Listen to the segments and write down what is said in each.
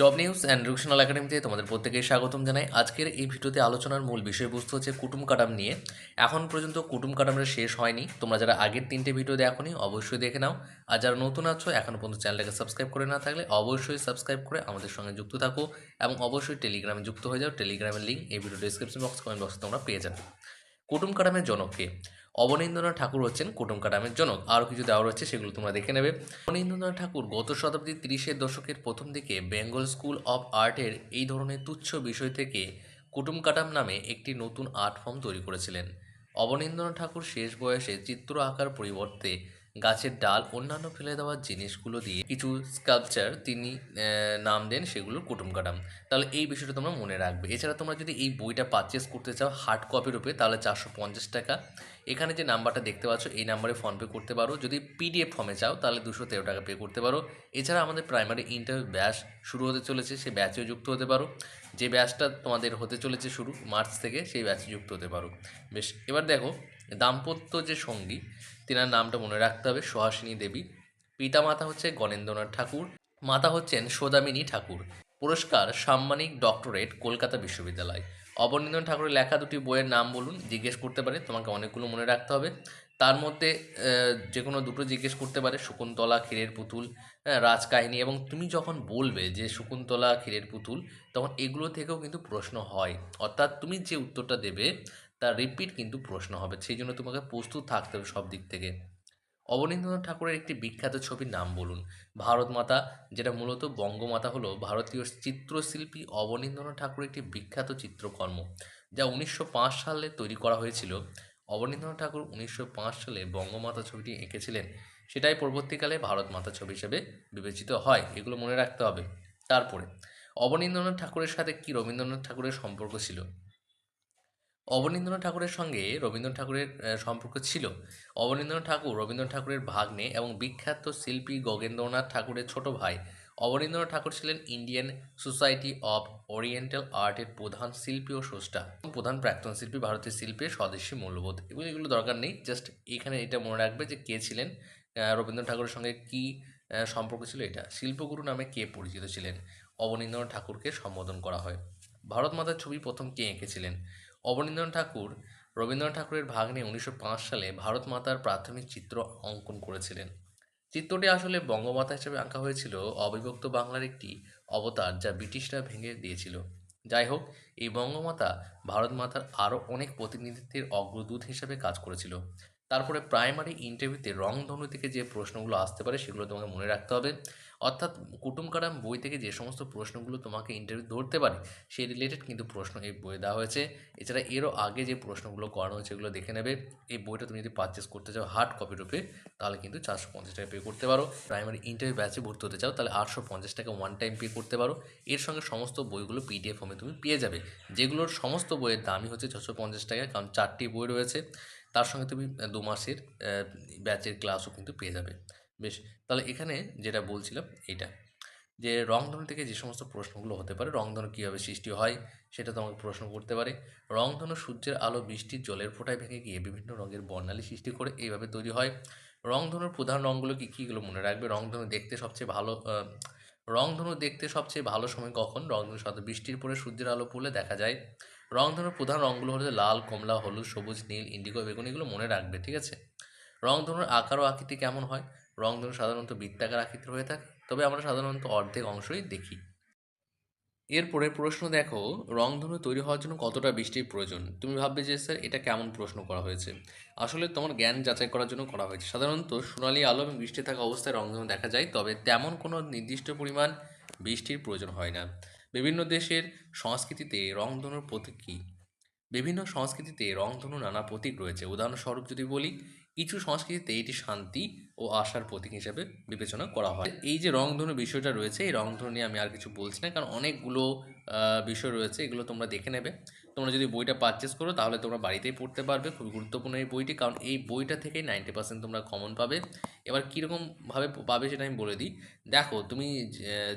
Job news and রুকশনাল একাডেমিতে তোমাদের প্রত্যেকেই স্বাগতম জানাই। আজকের এই ভিডিওতে আলোচনার মূল বিষয়বস্তু হচ্ছে কুটুম কাটাম নিয়ে। এখন পর্যন্ত কুটুম কাটামের শেষ হয়নি। তোমরা যারা আগের তিনটে ভিডিও দেখোনি, অবশ্যই দেখে নাও। আর যারা নতুন আছো এখনও পর্যন্ত চ্যানেলটাকে সাবস্ক্রাইব করে না থাকলে অবশ্যই সাবস্ক্রাইব করে আমাদের সঙ্গে যুক্ত থাকো এবং অবশ্যই টেলিগ্রামে যুক্ত হয়ে যাও। টেলিগ্রামের লিঙ্ক এই ভিডিও ডিসক্রিপশন বক্স কমেন্ট বক্সে তোমরা পেয়ে যাবে। কুটুম কাটামের জনককে অবনীন্দ্রনাথ ঠাকুর হচ্ছেন কুটুমকাটামের জনক। আরও কিছু দেওয়া রয়েছে, সেগুলো তোমরা দেখে নেবে। অবনীন্দ্রনাথ ঠাকুর গত শতাব্দীর তিরিশের দশকের প্রথম দিকে বেঙ্গল স্কুল অফ আর্টের এই ধরনের তুচ্ছ বিষয় থেকে কুটুমকাটাম নামে একটি নতুন আর্ট ফর্ম তৈরি করেছিলেন। অবনীন্দ্রনাথ ঠাকুর শেষ বয়সে চিত্র আঁকার পরিবর্তে গাছের ডাল, অন্যান্য ফেলে দেওয়া জিনিসগুলো দিয়ে কিছু স্কাল্পচার তিনি নাম দেন সেগুলো কুটুম কাটাম। তাহলে এই বিষয়টা তোমরা মনে রাখবে। এছাড়া তোমরা যদি এই বইটা পারচেস করতে চাও হার্ড কপি রূপে, তাহলে চারশো পঞ্চাশ টাকা। এখানে যে নাম্বারটা দেখতে পাচ্ছ, এই নাম্বারে ফোনপে করতে পারো। যদি পিডিএফ ফর্মে চাও, তাহলে দুশো তেরো টাকা পে করতে পারো। এছাড়া আমাদের প্রাইমারি ইন্টারভিউ ব্যাচ শুরু হতে চলেছে, সেই ব্যাচেও যুক্ত হতে পারো। যে ব্যাচটা তোমাদের হতে চলেছে শুরু, মার্চ থেকে সেই ব্যাচে যুক্ত হতে পারো। বেশ, এবার দেখো দাম্পত্য যে সঙ্গী, তেনার নামটা মনে রাখতে হবে, সুহাসিনী দেবী। পিতা মাতা হচ্ছে গণেন্দ্রনাথ ঠাকুর, মাতা হচ্ছেন সোদামিনী ঠাকুর। পুরস্কার সাম্মানিক ডক্টরেট কলকাতা বিশ্ববিদ্যালয়। অবনীন্দ্রনাথ ঠাকুরের লেখা দুটি বইয়ের নাম বলুন, জিজ্ঞেস করতে পারে, তোমাকে অনেকগুলো মনে রাখতে হবে। তার মধ্যে যে কোনো দুটো জিজ্ঞেস করতে পারে, শকুন্তলা, ক্ষীরের পুতুল রাজকাহিনী এবং তুমি যখন বলবে যে শকুন্তলা, ক্ষীরের পুতুল, তখন এগুলো থেকেও কিন্তু প্রশ্ন হয়। অর্থাৎ তুমি যে উত্তরটা দেবে তার রিপিট কিন্তু প্রশ্ন হবে। সেই জন্য তোমাকে প্রস্তুত থাকতে হবে সব দিক থেকে। অবনীন্দ্রনাথ ঠাকুরের একটি বিখ্যাত ছবির নাম বলুন। ভারত মাতা যেটা মূলত বঙ্গমাতা হলো ভারতীয় চিত্রশিল্পী অবনীন্দ্রনাথ ঠাকুরের একটি বিখ্যাত চিত্রকর্ম, যা উনিশশো পাঁচ সালে তৈরি করা হয়েছিল। অবনীন্দ্রনাথ ঠাকুর উনিশশো পাঁচ সালে বঙ্গমাতা ছবিটি এঁকেছিলেন। সেটাই পরবর্তীকালে ভারত মাতা ছবি হিসেবে বিবেচিত হয়, এগুলো মনে রাখতে হবে। তারপরে, অবনীন্দ্রনাথ ঠাকুরের সাথে কি রবীন্দ্রনাথ ঠাকুরের সম্পর্ক ছিল? অবনীন্দ্রনাথ ঠাকুরের সঙ্গে রবীন্দ্রনাথ ঠাকুরের সম্পর্ক ছিল। অবনীন্দ্রনাথ ঠাকুর রবীন্দ্রনাথ ঠাকুরের ভাগ্নে এবং বিখ্যাত শিল্পী গগেন্দ্রনাথ ঠাকুরের ছোট ভাই। অবনীন্দ্রনাথ ঠাকুর ছিলেন ইন্ডিয়ান সোসাইটি অফ ওরিয়েন্টাল আর্টের প্রধান শিল্পী ও স্রষ্টা প্রধান প্রাক্তন শিল্পী ভারতীয় শিল্পের স্বদেশী মূল্যবোধ। এগুলো এগুলো দরকার নেই জাস্ট এখানে এটা মনে রাখবে যে কে ছিলেন রবীন্দ্রনাথ ঠাকুরের সঙ্গে কী সম্পর্ক ছিল এটা। শিল্পগুরু নামে কে পরিচিত ছিলেন? অবনীন্দ্রনাথ ঠাকুরকে সম্বোধন করা হয়। ভারত মাতার ছবি প্রথম কে এঁকেছিলেন? অবনীন্দ্রনাথ ঠাকুর রবীন্দ্রনাথ ঠাকুরের ভাগ্নে উনিশশো পাঁচ সালে ভারত মাতার প্রাথমিক চিত্র অঙ্কন করেছিলেন। চিত্রটি আসলে বঙ্গমাতা হিসেবে আঁকা হয়েছিল। অবিভক্ত বাংলার একটি অবতার যা ব্রিটিশরা ভেঙে দিয়েছিল। যাই হোক, এই বঙ্গমাতা ভারত মাতার আরও অনেক প্রতিনিধিত্বের অগ্রদূত হিসেবে কাজ করেছিল। তারপরে প্রাইমারি ইন্টারভিউতে রংধনু থেকে যে প্রশ্নগুলো আসতে পারে সেগুলো তোমাকে মনে রাখতে হবে। অর্থাৎ কুটুমকারাম বই থেকে যে সমস্ত প্রশ্নগুলো তোমাকে ইন্টারভিউ ধরতে পারে, সেই রিলেটেড কিন্তু প্রশ্ন এই বইয়ে দেওয়া হয়েছে। এছাড়া এরও আগে যে প্রশ্নগুলো করানো হয়েছে এগুলো দেখে নেবে। এই বইটা তুমি যদি পারচেস করতে চাও হার্ড কপি রূপে, তাহলে কিন্তু চারশো পঞ্চাশ টাকা পে করতে পারো। প্রাইমারি ইন্টারভিউ ব্যাচে ভর্তি হতে চাও, তাহলে আটশো পঞ্চাশ টাকা ওয়ান টাইম পে করতে পারো। এর সঙ্গে সমস্ত বইগুলো পিডিএফ ফর্মে তুমি পেয়ে যাবে। যেগুলোর সমস্ত বইয়ের দামই হচ্ছে ছশো পঞ্চাশ টাকা, কারণ চারটি বই রয়েছে। তার সঙ্গে তুমি দু মাসের ব্যাচের ক্লাসও কিন্তু পেয়ে যাবে। বেশ, তাহলে এখানে যেটা বলছিলাম এইটা, যে রংধনু থেকে যে সমস্ত প্রশ্নগুলো হতে পারে, রংধনু কীভাবে সৃষ্টি হয় সেটা তোমাকে প্রশ্ন করতে পারে। রংধনু সূর্যের আলো বৃষ্টির জলের ফোঁটায় ভেঙে গিয়ে বিভিন্ন রঙের বর্ণালী সৃষ্টি করে এইভাবে তৈরি হয়। রংধনুর প্রধান রঙগুলো কী কীগুলো মনে রাখবে? রংধনু দেখতে সবচেয়ে ভালো রংধনু দেখতে সবচেয়ে ভালো সময় কখন? রংধনু সাথে বৃষ্টির পরে সূর্যের আলো পড়লে দেখা যায় রংধনুর প্রধান রঙগুলো হলো লাল, কমলা, হলুদ, সবুজ, নীল, ইন্ডিগো, বেগুন এগুলো মনে রাখবে, ঠিক আছে? রংধনুর আকার ও আকৃতি কেমন হয়? রংধনু সাধারণত বৃত্তাকার আকৃতির হয়ে থাকে, তবে আমরা সাধারণত অর্ধেক অংশই দেখি। এরপরে প্রশ্ন দেখো রংধনু তৈরি হওয়ার জন্য কতটা বৃষ্টির প্রয়োজন? তুমি ভাববে যে, স্যার, এটা কেমন প্রশ্ন করা হয়েছে? আসলে তোমার জ্ঞান যাচাই করার জন্য করা হয়েছে। সাধারণত সোনালি আলো এবং বৃষ্টি থাকা অবস্থায় রংধনু দেখা যায়, তবে তেমন কোনো নির্দিষ্ট পরিমাণ বৃষ্টির প্রয়োজন হয় না। বিভিন্ন দেশের সংস্কৃতিতে রংধনুর প্রতীক কী? বিভিন্ন সংস্কৃতিতে রংধনু নানা প্রতীক রয়েছে। উদাহরণস্বরূপ যদি বলি, কিছু সংস্কৃতিতে এটি শান্তি ও আশার প্রতীক হিসেবে বিবেচনা করা হয়। এই যে রংধনু বিষয়টা রয়েছে, এই রংধনু নিয়ে আমি আর কিছু বলছি না, কারণ অনেকগুলো বিষয় রয়েছে, এগুলো তোমরা দেখে নেবে। তোমরা যদি বইটা পারচেস করো, তাহলে তোমরা বাড়িতেই পড়তে পারবে। খুবই গুরুত্বপূর্ণ এই বইটি, কারণ এই বইটা থেকেই নাইনটি পার্সেন্ট তোমরা কমন পাবে। এবার কীরকমভাবে পাবে সেটা আমি বলে দিই। দেখো, তুমি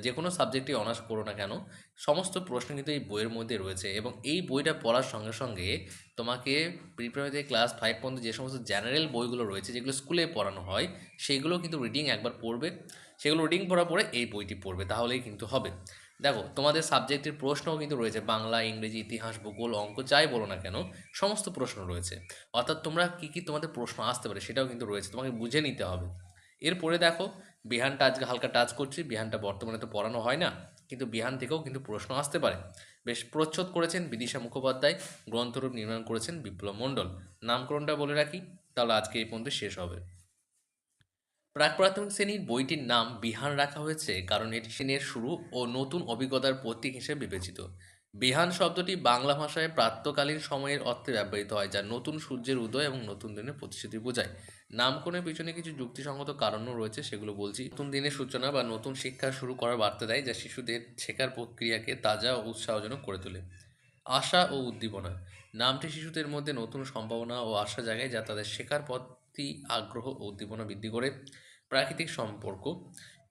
যে- কোনো সাবজেক্টে অনার্স করো না কেন, সমস্ত প্রশ্ন কিন্তু এই বইয়ের মধ্যে রয়েছে এবং এই বইটা পড়ার সঙ্গে সঙ্গে তোমাকে প্রিপারেটরি ক্লাস ফাইভ পর্যন্ত যে সমস্ত জেনারেল বইগুলো রয়েছে, যেগুলো স্কুলে পড়ানো হয় সেইগুলো কিন্তু রিডিং একবার পড়বে। সেগুলো রিডিং পড়ার পরে এই বইটি পড়বে, তাহলেই কিন্তু হবে। দেখো, তোমাদের সাবজেক্টের প্রশ্নও কিন্তু রয়েছে, বাংলা, ইংরেজি, ইতিহাস, ভূগোল, অঙ্ক, যাই বলো না কেন, সমস্ত প্রশ্ন রয়েছে। অর্থাৎ তোমরা কী কী তোমাদের প্রশ্ন আসতে পারে সেটাও কিন্তু রয়েছে, তোমাকে বুঝে নিতে হবে। এরপরে দেখো, বিহানটা আজকে হালকা টাচ করছি, বিহানটা বর্তমানে তো পড়ানো হয় না, কিন্তু বিহান থেকেও কিন্তু প্রশ্ন আসতে পারে। বেশ প্রচ্ছদ করেছেন বিদিশা মুখোপাধ্যায়, গ্রন্থরূপ নির্মাণ করেছেন বিপ্লব মণ্ডল। নামকরণটা বলে রাখি, তাহলে আজকে এই পর্যন্ত শেষ হবে। প্রাক প্রাথমিক শ্রেণির বইটির নাম বিহান রাখা হয়েছে, কারণ এটি শ্রেণির শুরু ও নতুন অভিজ্ঞতার প্রতীক হিসেবে বিবেচিত। বিহান শব্দটি বাংলা ভাষায় প্রাত্যকালীন সময়ের অর্থে ব্যবহৃত হয়, যা নতুন সূর্যের উদয় এবং নতুন দিনের প্রতিশ্রুতি বোঝায়। নামকরণের পিছনে কিছু যুক্তিসঙ্গত কারণও রয়েছে, সেগুলো বলছি। নতুন দিনের সূচনা বা নতুন শিক্ষা শুরু করার বার্তা দেয়, যা শিশুদের শেখার প্রক্রিয়াকে তাজা ও উৎসাহজনক করে তোলে। আশা ও উদ্দীপনা। নামটি শিশুদের মধ্যে নতুন সম্ভাবনা ও আশা জাগায়, যা তাদের শেখার প্রতি আগ্রহ ও উদ্দীপনা বৃদ্ধি করে। প্রাকৃতিক সম্পর্ক।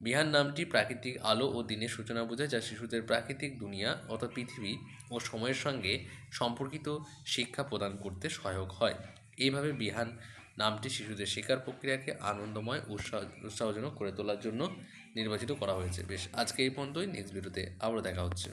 বিহান নামটি প্রাকৃতিক আলো ও দিনের সূচনা বোঝায়, যা শিশুদের প্রাকৃতিক দুনিয়া অর্থাৎ পৃথিবী ও সময়ের সঙ্গে সম্পর্কিত শিক্ষা প্রদান করতে সহায়ক হয়। এইভাবে বিহান নামটি শিশুদের শিকার প্রক্রিয়াকে আনন্দময় উৎসাহ, উৎসাহজনক করে তোলার জন্য নির্বাচিত করা হয়েছে। বেশ, আজকে এই পর্যন্তই। নেক্সট ভিডিওতে আবারও দেখা হচ্ছে।